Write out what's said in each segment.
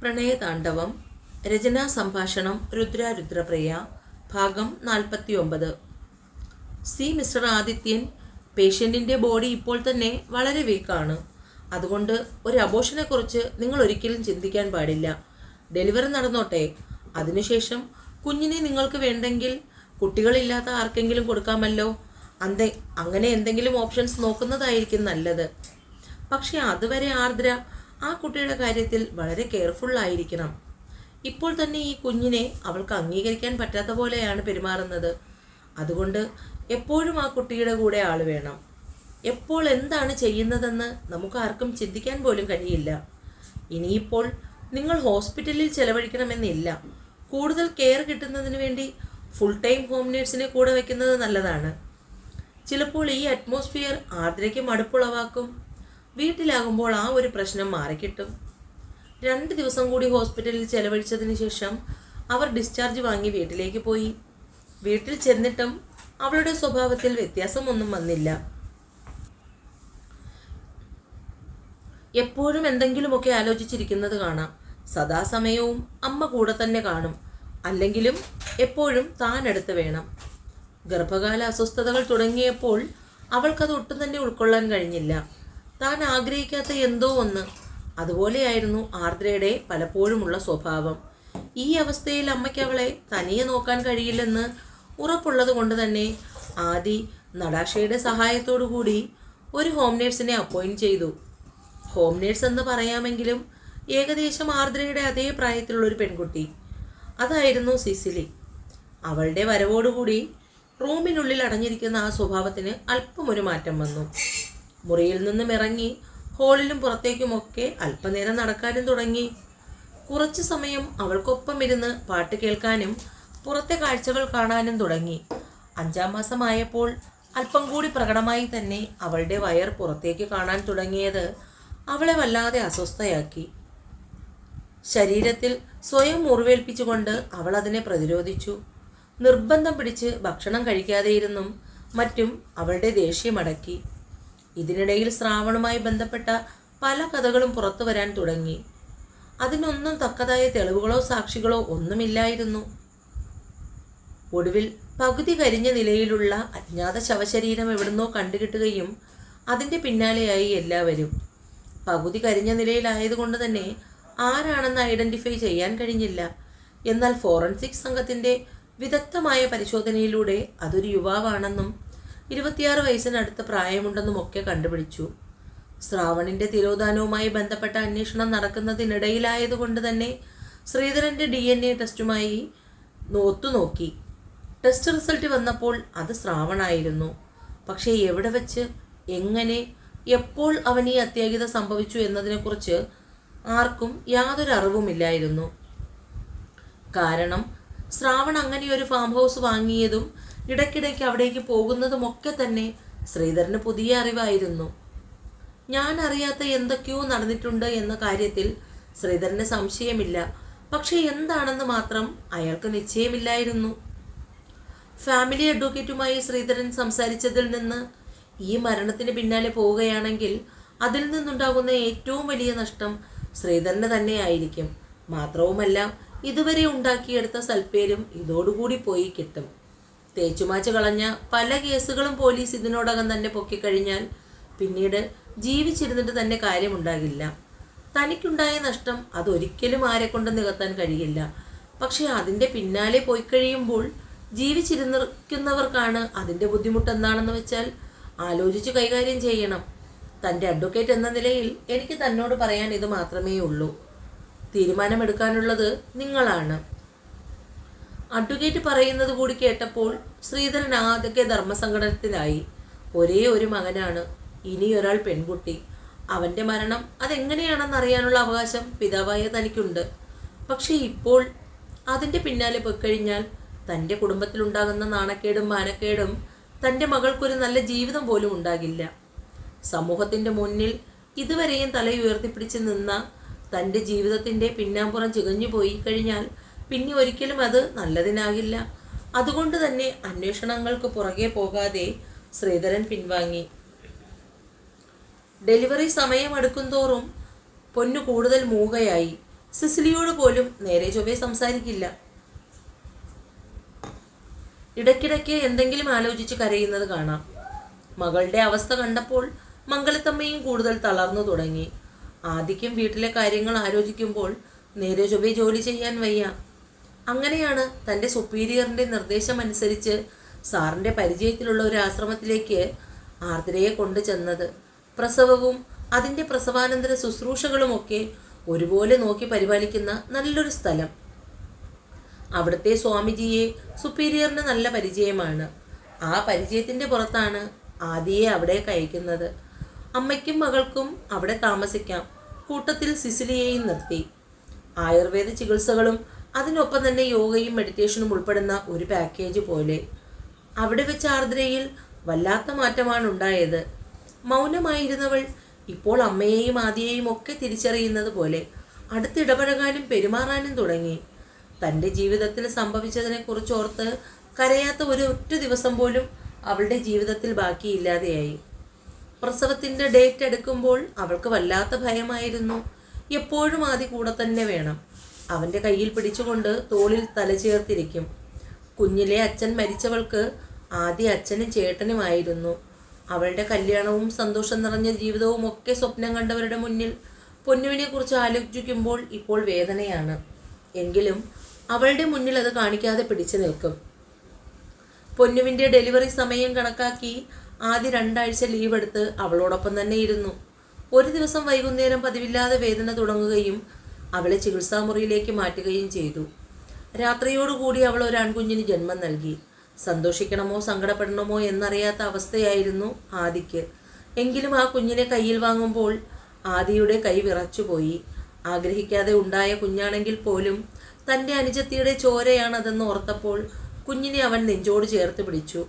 പ്രണയതാണ്ഡവം രചനാ സംഭാഷണം രുദ്രാരുദ്രപ്രിയ ഭാഗം നാൽപ്പത്തി ഒമ്പത് സി മിസ്റ്റർ ആദിത്യൻ പേഷ്യന്റിന്റെ ബോഡി ഇപ്പോൾ തന്നെ വളരെ വീക്കാണ്. അതുകൊണ്ട് ഒരു അബോഷനെക്കുറിച്ച് നിങ്ങൾ ഒരിക്കലും ചിന്തിക്കാൻ പാടില്ല. ഡെലിവറി നടന്നോട്ടെ. അതിനുശേഷം കുഞ്ഞിനെ നിങ്ങൾക്ക് വേണ്ടെങ്കിൽ കുട്ടികളില്ലാത്ത ആർക്കെങ്കിലും കൊടുക്കാമല്ലോ. അന്ത അങ്ങനെ എന്തെങ്കിലും ഓപ്ഷൻസ് നോക്കുന്നതായിരിക്കും നല്ലത്. പക്ഷേ അതുവരെ ആർദ്ര ആ കുട്ടിയുടെ കാര്യത്തിൽ വളരെ കെയർഫുൾ ആയിരിക്കണം. ഇപ്പോൾ തന്നെ ഈ കുഞ്ഞിനെ അവൾക്ക് അംഗീകരിക്കാൻ പറ്റാത്ത പോലെയാണ് പെരുമാറുന്നത്. അതുകൊണ്ട് എപ്പോഴും ആ കുട്ടിയുടെ കൂടെ ആൾ വേണം. എപ്പോൾ എന്താണ് ചെയ്യുന്നതെന്ന് നമുക്ക് ആർക്കും ചിന്തിക്കാൻ പോലും കഴിയില്ല. ഇനിയിപ്പോൾ നിങ്ങൾ ഹോസ്പിറ്റലിൽ ചെലവഴിക്കണമെന്നില്ല. കൂടുതൽ കെയർ കിട്ടുന്നതിന് വേണ്ടി ഫുൾ ടൈം ഹോം നേഴ്സിനെ കൂടെ വയ്ക്കുന്നത് നല്ലതാണ്. ചിലപ്പോൾ ഈ അറ്റ്മോസ്ഫിയർ ആർദ്രയ്ക്ക് മടുപ്പുളവാക്കും. വീട്ടിലാകുമ്പോൾ ആ ഒരു പ്രശ്നം മാറിക്കിട്ടും. രണ്ട് ദിവസം കൂടി ഹോസ്പിറ്റലിൽ ചെലവഴിച്ചതിന് ശേഷം അവർ ഡിസ്ചാർജ് വാങ്ങി വീട്ടിലേക്ക് പോയി. വീട്ടിൽ ചെന്നിട്ടും അവളുടെ സ്വഭാവത്തിൽ വ്യത്യാസമൊന്നും വന്നില്ല. എപ്പോഴും എന്തെങ്കിലുമൊക്കെ ആലോചിച്ചിരിക്കുന്നത് കാണാം. സദാസമയവും അമ്മ കൂടെ തന്നെ കാണും. അല്ലെങ്കിലും എപ്പോഴും താൻ അടുത്ത് വേണം. ഗർഭകാല അസ്വസ്ഥതകൾ തുടങ്ങിയപ്പോൾ അവൾക്കത് ഒട്ടും തന്നെ ഉൾക്കൊള്ളാൻ കഴിഞ്ഞില്ല. താൻ ആഗ്രഹിക്കാത്ത എന്തോ ഒന്ന്. അതുപോലെയായിരുന്നു ആർദ്രയുടെ പലപ്പോഴുമുള്ള സ്വഭാവം. ഈ അവസ്ഥയിൽ അമ്മയ്ക്ക് അവളെ തനിയെ നോക്കാൻ കഴിയില്ലെന്ന് ഉറപ്പുള്ളത് കൊണ്ട് തന്നെ ആദി നടാഷയുടെ സഹായത്തോടു കൂടി ഒരു ഹോം നേഴ്സിനെ അപ്പോയിന്റ് ചെയ്തു. ഹോം നേഴ്സ് എന്ന് പറയാമെങ്കിലും ഏകദേശം ആർദ്രയുടെ അതേ പ്രായത്തിലുള്ള ഒരു പെൺകുട്ടി. അതായിരുന്നു സിസിലി. അവളുടെ വരവോടുകൂടി റൂമിനുള്ളിൽ അടഞ്ഞിരിക്കുന്ന ആ സ്വഭാവത്തിന് അല്പം ഒരു മാറ്റം വന്നു. മുറിയിൽ നിന്നും ഇറങ്ങി ഹോളിലും പുറത്തേക്കുമൊക്കെ അല്പനേരം നടക്കാനും തുടങ്ങി. കുറച്ചു സമയം അവൾക്കൊപ്പം ഇരുന്ന് പാട്ട് കേൾക്കാനും പുറത്തെ കാഴ്ചകൾ കാണാനും തുടങ്ങി. അഞ്ചാം മാസമായപ്പോൾ അല്പം കൂടി പ്രകടമായി തന്നെ അവളുടെ വയർ പുറത്തേക്ക് കാണാൻ തുടങ്ങിയത് അവളെ വല്ലാതെ അസ്വസ്ഥയാക്കി. ശരീരത്തിൽ സ്വയം മുറിവേൽപ്പിച്ചുകൊണ്ട് അവൾ അതിനെ പ്രതിരോധിച്ചു. നിർബന്ധം പിടിച്ച് ഭക്ഷണം കഴിക്കാതെയിരുന്നും മറ്റും അവളുടെ ദേഷ്യമടക്കി ഇതിനിടയിൽ ശ്രാവണുമായി ബന്ധപ്പെട്ട പല കഥകളും പുറത്തു വരാൻ തുടങ്ങി. അതിനൊന്നും തക്കതായ തെളിവുകളോ സാക്ഷികളോ ഒന്നുമില്ലായിരുന്നു. ഒടുവിൽ പകുതി കരിഞ്ഞ നിലയിലുള്ള അജ്ഞാത ശവശരീരം എവിടുന്നോ കണ്ടുകിട്ടുകയും അതിന്റെ പിന്നാലെയായി എല്ലാവരും. പകുതി കരിഞ്ഞ നിലയിലായതുകൊണ്ട് തന്നെ ആരാണെന്ന് ഐഡന്റിഫൈ ചെയ്യാൻ കഴിഞ്ഞില്ല. എന്നാൽ ഫോറൻസിക് സംഘത്തിന്റെ വിദഗ്ധമായ പരിശോധനയിലൂടെ അതൊരു യുവാവാണെന്നും ഇരുപത്തിയാറ് വയസ്സിനടുത്ത് പ്രായമുണ്ടെന്നും ഒക്കെ കണ്ടുപിടിച്ചു. ശ്രാവണിന്റെ തിരോധാനവുമായി ബന്ധപ്പെട്ട അന്വേഷണം നടക്കുന്നതിനിടയിലായതുകൊണ്ട് തന്നെ ശ്രീധരന്റെ ഡി എൻ എ ടെസ്റ്റുമായി ഒത്തുനോക്കി. ടെസ്റ്റ് റിസൾട്ട് വന്നപ്പോൾ അത് ശ്രാവണായിരുന്നു. പക്ഷേ എവിടെ വെച്ച് എങ്ങനെ എപ്പോൾ അവൻ ഈ അത്യാഹിത സംഭവിച്ചു എന്നതിനെക്കുറിച്ച് ആർക്കും യാതൊരു അറിവുമില്ലായിരുന്നു. കാരണം ശ്രാവൺ അങ്ങനെ ഒരു ഫാം ഹൗസ് വാങ്ങിയതും ഇടയ്ക്കിടയ്ക്ക് അവിടേക്ക് പോകുന്നതുമൊക്കെ തന്നെ ശ്രീധരന് പുതിയ അറിവായിരുന്നു. ഞാൻ അറിയാത്ത എന്തൊക്കെയോ നടന്നിട്ടുണ്ട് എന്ന കാര്യത്തിൽ ശ്രീധരന് സംശയമില്ല. പക്ഷേ എന്താണെന്ന് മാത്രം അയാൾക്ക് നിശ്ചയമില്ലായിരുന്നു. ഫാമിലി അഡ്വക്കേറ്റുമായി ശ്രീധരൻ സംസാരിച്ചതിൽ നിന്ന് ഈ മരണത്തിന് പിന്നാലെ പോവുകയാണെങ്കിൽ അതിൽ നിന്നുണ്ടാകുന്ന ഏറ്റവും വലിയ നഷ്ടം ശ്രീധരന് തന്നെയായിരിക്കും മാത്രവുമല്ല ഇതുവരെ ഉണ്ടാക്കിയെടുത്ത സൽപ്പേരും ഇതോടുകൂടി പോയി കിട്ടും. തേച്ചുമാച്ച് കളഞ്ഞ പല കേസുകളും പോലീസ് ഇതിനോടകം തന്നെ പൊക്കിക്കഴിഞ്ഞാൽ പിന്നീട് ജീവിച്ചിരുന്നിട്ട് തന്നെ കാര്യമുണ്ടാകില്ല. തനിക്കുണ്ടായ നഷ്ടം അതൊരിക്കലും ആരെ കൊണ്ട് നികത്താൻ കഴിയില്ല. പക്ഷേ അതിന്റെ പിന്നാലെ പോയി കഴിയുമ്പോൾ ജീവിച്ചിരുന്നിരിക്കുന്നവർക്കാണ് അതിന്റെ ബുദ്ധിമുട്ട് എന്താണെന്ന് വെച്ചാൽ ആലോചിച്ച് കൈകാര്യം ചെയ്യണം. തന്റെ അഡ്വക്കേറ്റ് എന്ന നിലയിൽ എനിക്ക് തന്നോട് പറയാൻ ഇത് മാത്രമേ ഉള്ളൂ തീരുമാനമെടുക്കാനുള്ളത് നിങ്ങളാണ്. അഡ്വക്കേറ്റ് പറയുന്നത് കൂടി കേട്ടപ്പോൾ ശ്രീധരൻ ആദ്യമൊക്കെ ധർമ്മസങ്കടത്തിലായി. ഒരേ ഒരു മകനാണ് ഇനിയൊരാൾ പെൺകുട്ടി. അവന്റെ മരണം അതെങ്ങനെയാണെന്ന് അറിയാനുള്ള അവകാശം പിതാവായ തനിക്കുണ്ട്. പക്ഷേ ഇപ്പോൾ അതിന്റെ പിന്നാലെ പോയിക്കഴിഞ്ഞാൽ തന്റെ കുടുംബത്തിലുണ്ടാകുന്ന നാണക്കേടും മാനക്കേടും തന്റെ മകൾക്കൊരു നല്ല ജീവിതം പോലും ഉണ്ടാകില്ല. സമൂഹത്തിന്റെ മുന്നിൽ ഇതുവരെയും തലയുയർത്തിപ്പിടിച്ച് നിന്ന തന്റെ ജീവിതത്തിന്റെ പിന്നാമ്പുറം ചികഞ്ഞു പോയി കഴിഞ്ഞാൽ പിന്നെ ഒരിക്കലും അത് നല്ലതിനാകില്ല. അതുകൊണ്ട് തന്നെ അന്വേഷണങ്ങൾക്ക് പുറകെ പോകാതെ ശ്രീധരൻ പിൻവാങ്ങി. ഡെലിവറി സമയം അടുക്കുംതോറും പൊന്നു കൂടുതൽ മൂകയായി. സിസിലിയോട് പോലും നേരെ ചൊവ്വേ സംസാരിക്കില്ല. ഇടയ്ക്കിടയ്ക്ക് എന്തെങ്കിലും ആലോചിച്ച് കരയുന്നത് കാണാം. മകളുടെ അവസ്ഥ കണ്ടപ്പോൾ മംഗളത്തമ്മയും കൂടുതൽ തളർന്നു തുടങ്ങി. ആദിക്കും വീട്ടിലെ കാര്യങ്ങൾ ആലോചിക്കുമ്പോൾ നേരെ ചൊവ്വേ ജോലി ചെയ്യാൻ വയ്യ. അങ്ങനെയാണ് തന്റെ സുപ്പീരിയറിന്റെ നിർദ്ദേശമനുസരിച്ച് സാറിന്റെ പരിചയത്തിലുള്ള ഒരു ആശ്രമത്തിലേക്ക് ആർദ്രയെ കൊണ്ടു ചെന്നത്. പ്രസവവും അതിന്റെ പ്രസവാനന്തര ശുശ്രൂഷകളുമൊക്കെ ഒരുപോലെ നോക്കി പരിപാലിക്കുന്ന നല്ലൊരു സ്ഥലം. അവിടുത്തെ സ്വാമിജിയെ സുപ്പീരിയറിന് നല്ല പരിചയമാണ്. ആ പരിചയത്തിന്റെ പുറത്താണ് ആദിയെ അവിടെ കഴിക്കുന്നത് അമ്മയ്ക്കും മകൾക്കും അവിടെ താമസിക്കാം. കൂട്ടത്തിൽ സിസിലിയെയും നിർത്തി. ആയുർവേദ ചികിത്സകളും അതിനൊപ്പം തന്നെ യോഗയും മെഡിറ്റേഷനും ഉൾപ്പെടുന്ന ഒരു പാക്കേജ് പോലെ. അവിടെ വെച്ച് ആർദ്രയിൽ വല്ലാത്ത മാറ്റമാണ് ഉണ്ടായത്. മൗനമായിരുന്നവൾ ഇപ്പോൾ അമ്മയെയും ആദിയെയും ഒക്കെ തിരിച്ചറിയുന്നത് പോലെ അടുത്തിടപഴകാനും പെരുമാറാനും തുടങ്ങി. തന്റെ ജീവിതത്തിൽ സംഭവിച്ചതിനെക്കുറിച്ച് ഓർത്ത് കരയാത്ത ഒരു ഒറ്റ ദിവസം പോലും അവളുടെ ജീവിതത്തിൽ ബാക്കിയില്ലാതെയായി. പ്രസവത്തിന്റെ ഡേറ്റ് എടുക്കുമ്പോൾ അവൾക്ക് വല്ലാത്ത ഭയമായിരുന്നു. എപ്പോഴും ആദ്യ കൂടെ തന്നെ വേണം. അവന്റെ കയ്യിൽ പിടിച്ചുകൊണ്ട് തോളിൽ തലചേർത്തിരിക്കും കുഞ്ഞിലെ അച്ഛൻ മരിച്ചവൾക്ക് ആദ്യ അച്ഛനും ചേട്ടനുമായിരുന്നു. അവളുടെ കല്യാണവും സന്തോഷം നിറഞ്ഞ ജീവിതവും ഒക്കെ സ്വപ്നം കണ്ടവരുടെ മുന്നിൽ പൊന്നുവിനെ കുറിച്ച് ആലോചിക്കുമ്പോൾ ഇപ്പോൾ വേദനയാണ്. എങ്കിലും അവളുടെ മുന്നിൽ അത് കാണിക്കാതെ പിടിച്ചു നിൽക്കും. പൊന്നുവിന്റെ ഡെലിവറി സമയം കണക്കാക്കി ആദ്യ രണ്ടാഴ്ച ലീവ് എടുത്ത് അവളോടൊപ്പം തന്നെ ഇരുന്നു. ഒരു ദിവസം വൈകുന്നേരം പതിവില്ലാതെ വേദന തുടങ്ങുകയും അവളെ ചികിത്സാമുറിയിലേക്ക് മാറ്റുകയും ചെയ്തു. രാത്രിയോടുകൂടി അവൾ ഒരു ആൺകുഞ്ഞിന് ജന്മം നൽകി. സന്തോഷിക്കണമോ സങ്കടപ്പെടണമോ എന്നറിയാത്ത അവസ്ഥയായിരുന്നു ആദിക്ക്. എങ്കിലും ആ കുഞ്ഞിനെ കയ്യിൽ വാങ്ങുമ്പോൾ ആദിയുടെ കൈ വിറച്ചുപോയി. ആഗ്രഹിക്കാതെ ഉണ്ടായ കുഞ്ഞാണെങ്കിൽ പോലും തന്റെ അനുജത്തിയുടെ ചോരയാണതെന്ന് ഓർത്തപ്പോൾ കുഞ്ഞിനെ അവൻ നെഞ്ചോട് ചേർത്ത് പിടിച്ചു.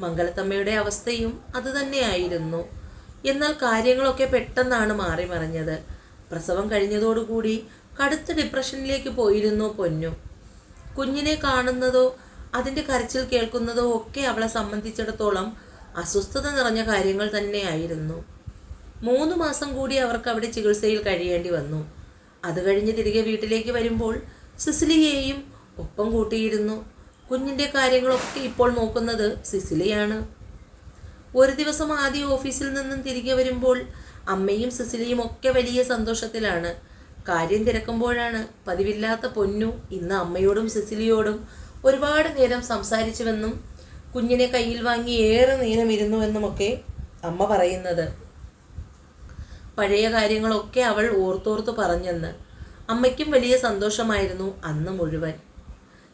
മംഗലത്തമ്മയുടെ അവസ്ഥയും അതുതന്നെയായിരുന്നു എന്നാൽ കാര്യങ്ങളൊക്കെ പെട്ടെന്നാണ് മാറി മറിഞ്ഞത് പ്രസവം കഴിഞ്ഞതോടുകൂടി കടുത്ത ഡിപ്രഷനിലേക്ക് പോയിരുന്നു പൊന്നു. കുഞ്ഞിനെ കാണുന്നതോ അതിന്റെ കരച്ചിൽ കേൾക്കുന്നതോ ഒക്കെ അവളെ സംബന്ധിച്ചിടത്തോളം അസ്വസ്ഥത നിറഞ്ഞ കാര്യങ്ങൾ തന്നെയായിരുന്നു. മൂന്ന് മാസം കൂടി അവർക്ക് അവിടെ ചികിത്സയിൽ കഴിയേണ്ടി വന്നു. അത് കഴിഞ്ഞ് തിരികെ വീട്ടിലേക്ക് വരുമ്പോൾ സിസിലിയെയും ഒപ്പം കൂട്ടിയിരുന്നു. കുഞ്ഞിന്റെ കാര്യങ്ങളൊക്കെ ഇപ്പോൾ നോക്കുന്നത് സിസിലിയാണ്. ഒരു ദിവസം ആദ്യം ഓഫീസിൽ നിന്നും തിരികെ വരുമ്പോൾ അമ്മയും സിസിലിയും ഒക്കെ വലിയ സന്തോഷത്തിലാണ്. കാര്യം തിരക്കുമ്പോഴാണ്. പതിവില്ലാത്ത പൊന്നു ഇന്ന് അമ്മയോടും സിസിലിയോടും ഒരുപാട് നേരം സംസാരിച്ചുവെന്നും കുഞ്ഞിനെ കയ്യിൽ വാങ്ങി ഏറെ നേരം ഇരുന്നുവെന്നുമൊക്കെ അമ്മ പറയുന്നത്. പഴയ കാര്യങ്ങളൊക്കെ അവൾ ഓർത്തോർത്ത് പറഞ്ഞെന്ന്. അമ്മയ്ക്കും വലിയ സന്തോഷമായിരുന്നു അന്ന് മുഴുവൻ.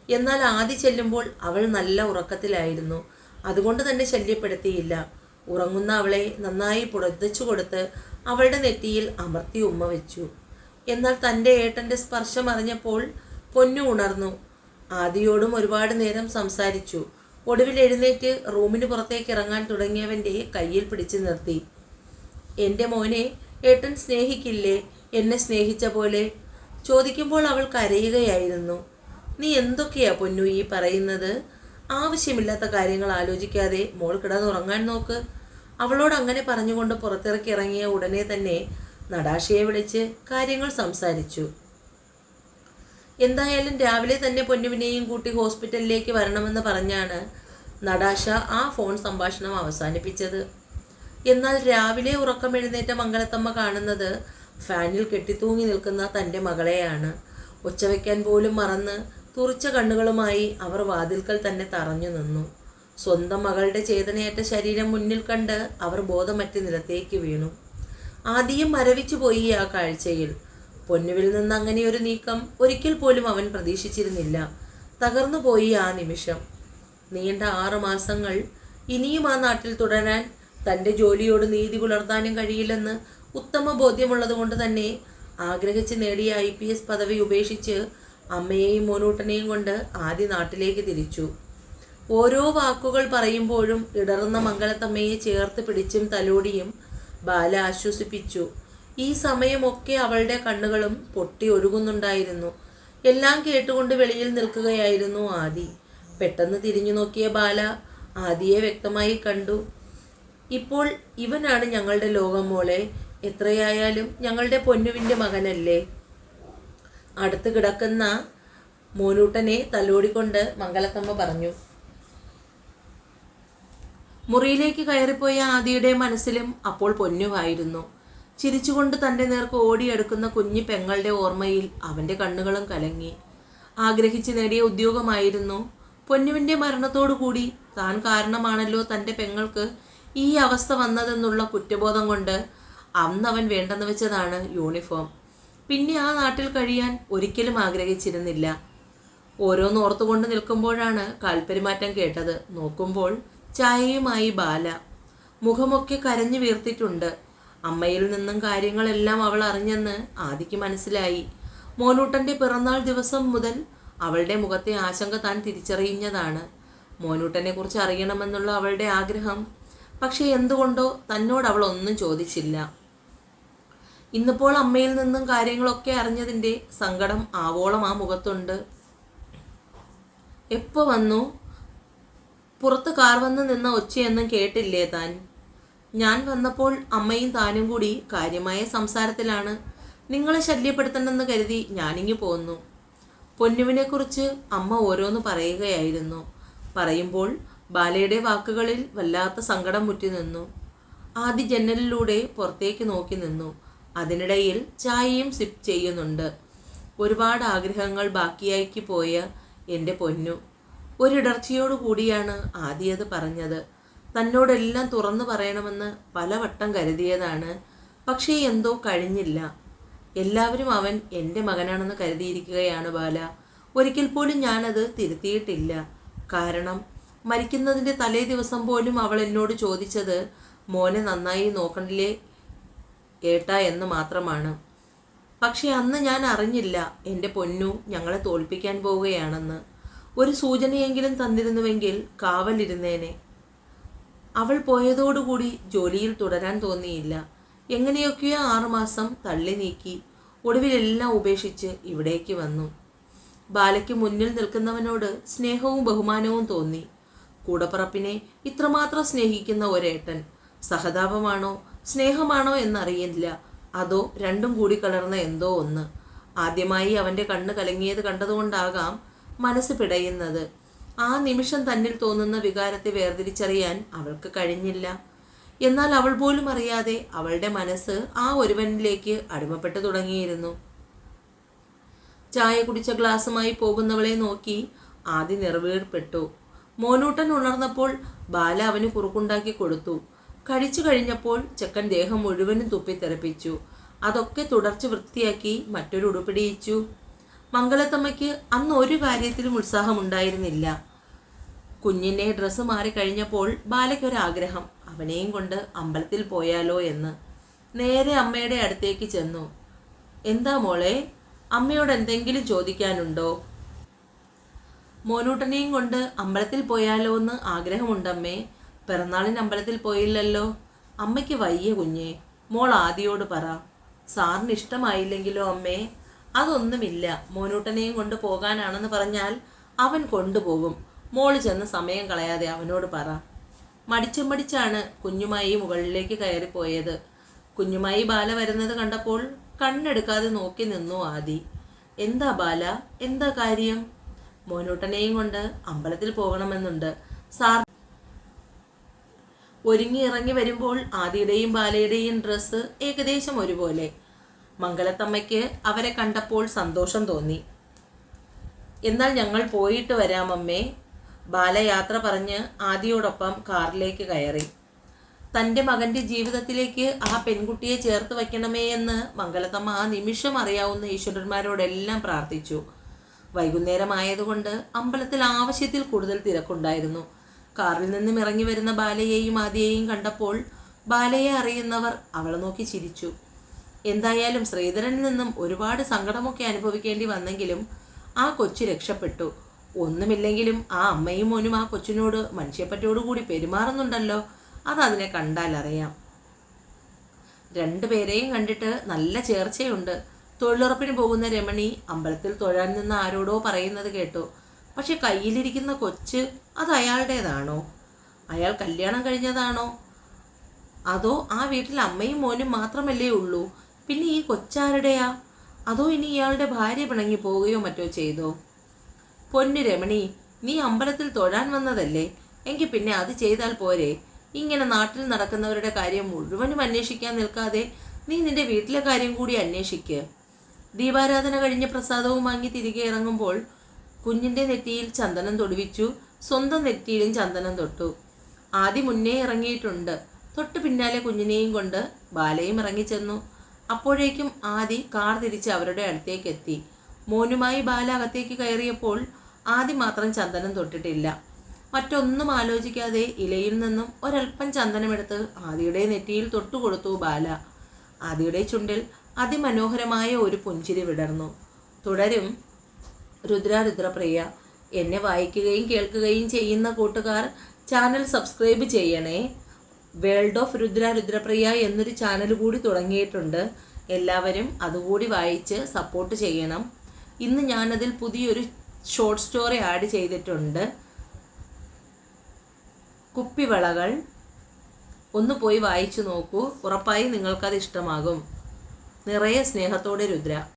എന്നാൽ ആദ്യ ചെല്ലുമ്പോൾ അവൾ നല്ല ഉറക്കത്തിലായിരുന്നു. അതുകൊണ്ട് തന്നെ ശല്യപ്പെടുത്തിയില്ല. ഉറങ്ങുന്ന അവളെ നന്നായി പുറത്തിച്ചു കൊടുത്ത് അവളുടെ നെറ്റിയിൽ അമർത്തി ഉമ്മ വെച്ചു. എന്നാൽ തന്റെ ഏട്ടന്റെ സ്പർശം അറിഞ്ഞപ്പോൾ പൊന്നു ഉണർന്നു. ആദിയോടും ഒരുപാട് നേരം സംസാരിച്ചു. ഒടുവിൽ എഴുന്നേറ്റ് റൂമിന് പുറത്തേക്ക് ഇറങ്ങാൻ തുടങ്ങിയവന്റെ കയ്യിൽ പിടിച്ചു നിർത്തി. എന്റെ മോനെ ഏട്ടൻ സ്നേഹിക്കില്ലേ? എന്നെ സ്നേഹിച്ച പോലെ. ചോദിക്കുമ്പോൾ അവൾ കരയുകയായിരുന്നു. നീ എന്തൊക്കെയാ പൊന്നു ഈ പറയുന്നത്? ആവശ്യമില്ലാത്ത കാര്യങ്ങൾ ആലോചിക്കാതെ മോൾ കിടന്നുറങ്ങാൻ നോക്ക്. അവളോട് അങ്ങനെ പറഞ്ഞുകൊണ്ട് പുറത്തിറക്കി ഇറങ്ങിയ ഉടനെ തന്നെ നടാശയെ വിളിച്ച് കാര്യങ്ങൾ സംസാരിച്ചു. എന്തായാലും രാവിലെ തന്നെ പൊന്നുവിനെയും കൂട്ടി ഹോസ്പിറ്റലിലേക്ക് വരണമെന്ന് പറഞ്ഞാണ് നടാശ ആ ഫോൺ സംഭാഷണം അവസാനിപ്പിച്ചത്. എന്നാൽ രാവിലെ ഉറക്കം ഉറക്കമെഴുന്നേറ്റ മംഗലത്തമ്മ കാണുന്നത് ഫാനിൽ കെട്ടിത്തൂങ്ങി നിൽക്കുന്ന തന്റെ മകളെയാണ്. ഒച്ചവെക്കാൻ പോലും മറന്ന് തുറിച്ച കണ്ണുകളുമായി അവർ വാതിൽക്കൽ തന്നെ തറഞ്ഞു നിന്നു. സ്വന്തം മകളുടെ ചേതനയേറ്റ ശരീരം മുന്നിൽ കണ്ട് അവർ ബോധമറ്റ് നിലത്തേക്ക് വീണു. ആദ്യം മരവിച്ചു പോയി ആ കാഴ്ചയിൽ. പൊന്നുവിൽ നിന്ന് അങ്ങനെ ഒരു നീക്കം ഒരിക്കൽ പോലും അവൻ പ്രതീക്ഷിച്ചിരുന്നില്ല. തകർന്നു പോയി ആ നിമിഷം. നീണ്ട ആറു മാസങ്ങൾ ഇനിയും ആ നാട്ടിൽ തുടരാൻ തന്റെ ജോലിയോട് നീതി പുലർത്താനും കഴിയില്ലെന്ന് ഉത്തമ ബോധ്യമുള്ളത് കൊണ്ട് തന്നെ ആഗ്രഹിച്ച് നേടിയ ഐ പി എസ് പദവി ഉപേക്ഷിച്ച് അമ്മയെയും മോനൂട്ടനെയും കൊണ്ട് ആദ്യ നാട്ടിലേക്ക് തിരിച്ചു. ഓരോ വാക്കുകൾ പറയുമ്പോഴും ഇടറുന്ന മംഗലത്തമ്മയെ ചേർത്ത് പിടിച്ചും തലോടിയും ബാല ആശ്വസിപ്പിച്ചു. ഈ സമയമൊക്കെ അവളുടെ കണ്ണുകളും പൊട്ടി ഒഴുകുന്നുണ്ടായിരുന്നു. എല്ലാം കേട്ടുകൊണ്ട് വെളിയിൽ നിൽക്കുകയായിരുന്നു ആദി. പെട്ടെന്ന് തിരിഞ്ഞു നോക്കിയ ബാല ആദിയെ വ്യക്തമായി കണ്ടു. ഇപ്പോൾ ഇവനാണ് ഞങ്ങളുടെ ലോകം മോളെ. എത്രയായാലും ഞങ്ങളുടെ പൊന്നുവിന്റെ മകനല്ലേ? അടുത്ത് കിടക്കുന്ന മോനൂട്ടനെ തലോടിക്കൊണ്ട് മംഗലത്തമ്മ പറഞ്ഞു മുറിയിലേക്ക് കയറിപ്പോയ ആദിയുടെ മനസ്സിലും അപ്പോൾ പൊന്നുവായിരുന്നു. ചിരിച്ചുകൊണ്ട് തന്റെ നേർക്ക് ഓടിയെടുക്കുന്ന കുഞ്ഞു പെങ്ങളുടെ ഓർമ്മയിൽ അവന്റെ കണ്ണുകളും കലങ്ങി. ആഗ്രഹിച്ച് നേടിയ ഉദ്യോഗമായിരുന്നു. പൊന്നുവിന്റെ മരണത്തോടുകൂടി താൻ കാരണമാണല്ലോ തന്റെ പെങ്ങൾക്ക് ഈ അവസ്ഥ വന്നതെന്നുള്ള കുറ്റബോധം കൊണ്ട് അന്ന് അവൻ വേണ്ടെന്ന് വെച്ചതാണ് യൂണിഫോം. പിന്നെ ആ നാട്ടിൽ കഴിയാൻ ഒരിക്കലും ആഗ്രഹിച്ചിരുന്നില്ല. ഓരോന്ന് ഓർത്തുകൊണ്ട് നിൽക്കുമ്പോഴാണ് കാൽപ്പെരുമാറ്റം കേട്ടത്. നോക്കുമ്പോൾ ചായയുമായി ബാല. മുഖമൊക്കെ കരഞ്ഞു വീർത്തിട്ടുണ്ട്. അമ്മയിൽ നിന്നും കാര്യങ്ങളെല്ലാം അവൾ അറിഞ്ഞെന്ന് ആദിക്ക് മനസ്സിലായി. മോനൂട്ടന്റെ പിറന്നാൾ ദിവസം മുതൽ അവളുടെ മുഖത്തെ ആശങ്ക താൻ തിരിച്ചറിയുന്നതാണ് മോനൂട്ടനെ കുറിച്ച് അറിയണമെന്നുള്ള അവളുടെ ആഗ്രഹം. പക്ഷേ എന്തുകൊണ്ടോ തന്നോട് അവൾ ഒന്നും ചോദിച്ചില്ല. ഇന്നിപ്പോൾ അമ്മയിൽ നിന്നും കാര്യങ്ങളൊക്കെ അറിഞ്ഞതിന്റെ സങ്കടം ആവോളം ആ മുഖത്തുണ്ട്. എപ്പോൾ വന്നു? പുറത്ത് കാർ വന്ന് നിന്ന ഒച്ചയൊന്നും കേട്ടില്ലേ താൻ? ഞാൻ വന്നപ്പോൾ അമ്മയും താനും കൂടി കാര്യമായ സംസാരത്തിലാണ്. നിങ്ങളെ ശല്യപ്പെടുത്തണമെന്ന് കരുതി ഞാനിങ്ങി പോന്നു. പൊന്നുവിനെക്കുറിച്ച് അമ്മ ഓരോന്ന് പറയുകയായിരുന്നു. പറയുമ്പോൾ ബാലയുടെ വാക്കുകളിൽ വല്ലാത്ത സങ്കടം മുറ്റി നിന്നു ആദ്യ ജനലിലൂടെ പുറത്തേക്ക് നോക്കി നിന്നു. അതിനിടയിൽ ചായയും സിപ്പ് ചെയ്യുന്നുണ്ട്. ഒരുപാട് ആഗ്രഹങ്ങൾ ബാക്കിയാക്കി പോയ എന്റെ പൊന്നു. ഒരിടർച്ചയോടു കൂടിയാണ് ആദ്യത് പറഞ്ഞത്. തന്നോടെല്ലാം തുറന്നു പറയണമെന്ന് പലവട്ടം കരുതിയതാണ്. പക്ഷേ എന്തോ കഴിഞ്ഞില്ല. എല്ലാവരും അവൻ എന്റെ മകനാണെന്ന് കരുതിയിരിക്കുകയാണ് ബാല. ഒരിക്കൽ പോലും ഞാനത് തിരുത്തിയിട്ടില്ല. കാരണം മരിക്കുന്നതിന്റെ തലേ ദിവസം പോലും അവൾ എന്നോട് ചോദിച്ചത് മോനെ നന്നായി നോക്കണില്ലേ? ഏട്ടാ എന്ന് മാത്രമാണ്. പക്ഷേ അന്ന് ഞാൻ അറിഞ്ഞില്ല എന്റെ പൊന്നു ഞങ്ങളെ തോൽപ്പിക്കാൻ പോവുകയാണെന്ന്. ഒരു സൂചനയെങ്കിലും തന്നിരുന്നുവെങ്കിൽ കാവലിരുന്നേനെ. അവൾ പോയതോടുകൂടി ജോലിയിൽ തുടരാൻ തോന്നിയില്ല. എങ്ങനെയൊക്കെയോ ആറുമാസം തള്ളി നീക്കി ഒടുവിലെല്ലാം ഉപേക്ഷിച്ച് ഇവിടേക്ക് വന്നു. ബാലയ്ക്ക് മുന്നിൽ നിൽക്കുന്നവനോട് സ്നേഹവും ബഹുമാനവും തോന്നി. കൂടപ്പറപ്പിനെ ഇത്രമാത്രം സ്നേഹിക്കുന്ന ഒരേട്ടൻ സഹതാപമാണോ സ്നേഹമാണോ എന്നറിയില്ല അതോ രണ്ടും കൂടി കലർന്ന എന്തോ ഒന്ന്. ആദ്യമായി അവന്റെ കണ്ണ് കലങ്ങിയത് കണ്ടതുകൊണ്ടാകാം മനസ്സ് പിടയുന്നത്. ആ നിമിഷം തന്നിൽ തോന്നുന്ന വികാരത്തെ വേർതിരിച്ചറിയാൻ അവൾക്ക് കഴിഞ്ഞില്ല. എന്നാൽ അവൾ പോലും അറിയാതെ അവളുടെ മനസ്സ് ആ ഒരുവനിലേക്ക് അടിമപ്പെട്ടു തുടങ്ങിയിരുന്നു. ചായ കുടിച്ച ഗ്ലാസുമായി പോകുന്നവളെ നോക്കി ആദ്യ നിറവേർപ്പെട്ടു. മോനൂട്ടൻ ഉണർന്നപ്പോൾ ബാല അവന് കുറുക്കുണ്ടാക്കി കൊടുത്തു. കഴിച്ചു കഴിഞ്ഞപ്പോൾ ചെക്കൻ ദേഹം മുഴുവനും തുപ്പിത്തെറിപ്പിച്ചു അതൊക്കെ തുടർച്ച് വൃത്തിയാക്കി മറ്റൊരു ഉടുപ്പിടിയിച്ചു മംഗളത്തമ്മയ്ക്ക് അന്ന് ഒരു കാര്യത്തിലും ഉത്സാഹമുണ്ടായിരുന്നില്ല. കുഞ്ഞിനെ ഡ്രസ്സ് മാറി കഴിഞ്ഞപ്പോൾ ബാലയ്ക്കൊരാഗ്രഹം അവനെയും കൊണ്ട് അമ്പലത്തിൽ പോയാലോ എന്ന്. നേരെ അമ്മയുടെ അടുത്തേക്ക് ചെന്നു. എന്താ മോളെ അമ്മയോട് എന്തെങ്കിലും ചോദിക്കാനുണ്ടോ? മോനൂട്ടനെയും കൊണ്ട് അമ്പലത്തിൽ പോയാലോ എന്ന് ആഗ്രഹമുണ്ടമ്മേ. പിറന്നാളിന് അമ്പലത്തിൽ പോയില്ലല്ലോ? അമ്മയ്ക്ക് വയ്യ കുഞ്ഞേ. മോൾ ആദിയോട് പറ. സാറിന് ഇഷ്ടമായില്ലെങ്കിലോ അമ്മേ? അതൊന്നുമില്ല. മോനൂട്ടനെയും കൊണ്ട് പോകാനാണെന്ന് പറഞ്ഞാൽ അവൻ കൊണ്ടുപോകും. മോൾ ചെന്ന് സമയം കളയാതെ അവനോട് പറ. മടിച്ചും മടിച്ചാണ് കുഞ്ഞുമായി മുകളിലേക്ക് കയറിപ്പോയത്. കുഞ്ഞുമായി ബാല വരുന്നത് കണ്ടപ്പോൾ കണ്ണെടുക്കാതെ നോക്കി നിന്നു ആദി. എന്താ ബാല? എന്താ കാര്യം? മോനൂട്ടനെയും കൊണ്ട് അമ്പലത്തിൽ പോകണമെന്നുണ്ട്. സാർ ഒരുങ്ങി ഇറങ്ങി വരുമ്പോൾ ആദിയുടെയും ബാലയുടെയും ഡ്രസ്സ് ഏകദേശം ഒരുപോലെ. മംഗളത്തമ്മയ്ക്ക് അവരെ കണ്ടപ്പോൾ സന്തോഷം തോന്നി. എന്നാൽ ഞങ്ങൾ പോയിട്ട് വരാമമ്മേ ബാലയാത്ര ബാല യാത്ര പറഞ്ഞ് ആദിയോടൊപ്പം കാറിലേക്ക് കയറി. തന്റെ മകന്റെ ജീവിതത്തിലേക്ക് ആ പെൺകുട്ടിയെ ചേർത്ത് വയ്ക്കണമേ എന്ന് മംഗളത്തമ്മ ആ നിമിഷം അറിയാവുന്ന ഈശ്വരന്മാരോടെല്ലാം പ്രാർത്ഥിച്ചു. വൈകുന്നേരമായതുകൊണ്ട് അമ്പലത്തിൽ ആവശ്യത്തിൽ കൂടുതൽ തിരക്കുണ്ടായിരുന്നു. കാറിൽ നിന്നും ഇറങ്ങി വരുന്ന ബാലയെയും ആദ്യയെയും കണ്ടപ്പോൾ ബാലയെ അറിയുന്നവർ അവളെ നോക്കി ചിരിച്ചു. എന്തായാലും ശ്രീധരനിൽ നിന്നും ഒരുപാട് സങ്കടമൊക്കെ അനുഭവിക്കേണ്ടി വന്നെങ്കിലും ആ കൊച്ചു രക്ഷപ്പെട്ടു. ഒന്നുമില്ലെങ്കിലും ആ അമ്മയും മോനും ആ കൊച്ചിനോട് മനുഷ്യപ്പറ്റോടുകൂടി പെരുമാറുന്നുണ്ടല്ലോ അത് അതിനെ കണ്ടാൽ അറിയാം. രണ്ടുപേരെയും കണ്ടിട്ട് നല്ല ചേർച്ചയുണ്ട്. തൊഴിലുറപ്പിന് പോകുന്ന രമണി അമ്പലത്തിൽ തൊഴാൻ നിന്ന് ആരോടോ പറയുന്നത് കേട്ടു. പക്ഷെ കയ്യിലിരിക്കുന്ന കൊച്ച് അത് അയാളുടേതാണോ? അയാൾ കല്യാണം കഴിഞ്ഞതാണോ? അതോ ആ വീട്ടിൽ അമ്മയും മോനും മാത്രമല്ലേ ഉള്ളൂ? പിന്നെ ഈ കൊച്ചാരുടെയാ? അതോ ഇനി ഇയാളുടെ ഭാര്യ പിണങ്ങി പോവുകയോ മറ്റോ ചെയ്തോ? പൊന്നു രമണി നീ അമ്പലത്തിൽ തൊഴാൻ വന്നതല്ലേ? എങ്കിൽ പിന്നെ അത് ചെയ്താൽ പോരെ. ഇങ്ങനെ നാട്ടിൽ നടക്കുന്നവരുടെ കാര്യം മുഴുവനും അന്വേഷിക്കാൻ നിൽക്കാതെ നീ നിന്റെ വീട്ടിലെ കാര്യം കൂടി അന്വേഷിക്കുക ദീപാരാധന കഴിഞ്ഞ പ്രസാദവും വാങ്ങി തിരികെ ഇറങ്ങുമ്പോൾ കുഞ്ഞിന്റെ നെറ്റിയിൽ ചന്ദനം തൊടുവിച്ചു. സ്വന്തം നെറ്റിയിലും ചന്ദനം തൊട്ടു. ആദ്യം മുന്നേ ഇറങ്ങിയിട്ടുണ്ട്. തൊട്ട് പിന്നാലെ കുഞ്ഞിനെയും കൊണ്ട് ബാലയും ഇറങ്ങിച്ചെന്നു. അപ്പോഴേക്കും ആദി കാർ തിരിച്ച് അവരുടെ അടുത്തേക്ക് എത്തി. മോനുമായി ബാല അകത്തേക്ക് കയറിയപ്പോൾ ആദി മാത്രം ചന്ദനം തൊട്ടിട്ടില്ല. മറ്റൊന്നും ആലോചിക്കാതെ ഇലയിൽ നിന്നും ഒരൽപ്പം ചന്ദനമെടുത്ത് ആദിയുടെ നെറ്റിയിൽ തൊട്ടുകൊടുത്തു ബാല. ആദിയുടെ ചുണ്ടിൽ അതിമനോഹരമായ ഒരു പുഞ്ചിരി വിടർന്നു. തുടരും രുദ്രാരുദ്രപ്രിയ എന്നെ വായിക്കുകയും കേൾക്കുകയും ചെയ്യുന്ന കൂട്ടുകാർ ചാനൽ സബ്സ്ക്രൈബ് ചെയ്യണേ. വേൾഡ് ഓഫ് രുദ്രാരുദ്രപ്രിയ എന്നൊരു ചാനൽ കൂടി തുടങ്ങിയിട്ടുണ്ട്. എല്ലാവരും അതുകൂടി വായിച്ച് സപ്പോർട്ട് ചെയ്യണം. ഇന്ന് ഞാനതിൽ പുതിയൊരു ഷോർട്ട് സ്റ്റോറി ആഡ് ചെയ്തിട്ടുണ്ട്. കുപ്പിവളകൾ. ഒന്ന് പോയി വായിച്ചു നോക്കൂ. ഉറപ്പായി നിങ്ങൾക്കത് ഇഷ്ടമാകും. നിറയെ സ്നേഹത്തോടെ രുദ്ര.